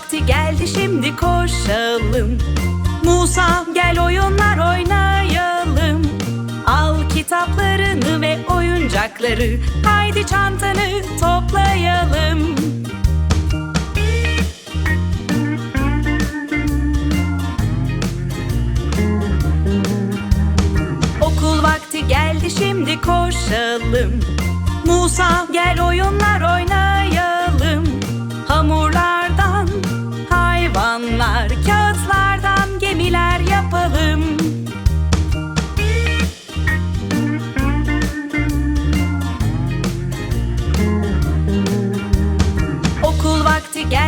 vakti geldi şimdi koşalım. Musa gel oyunlar oynayalım. Al kitaplarını ve oyuncakları Haydi çantanı toplayalım. Okul vakti geldi şimdi koşalım. Musa gel oyunlar oynayalım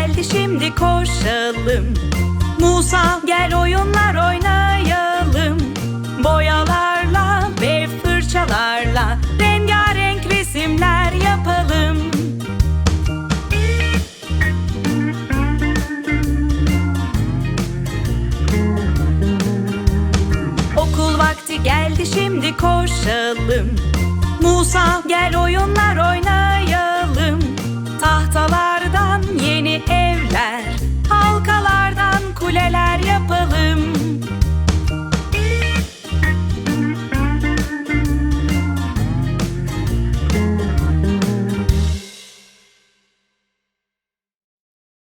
geldi şimdi koşalım. Musa gel oyunlar oynayalım. Boyalarla ve fırçalarla Rengarenk resimler yapalım. Okul vakti geldi şimdi koşalım. Musa gel oyunlar oynayalım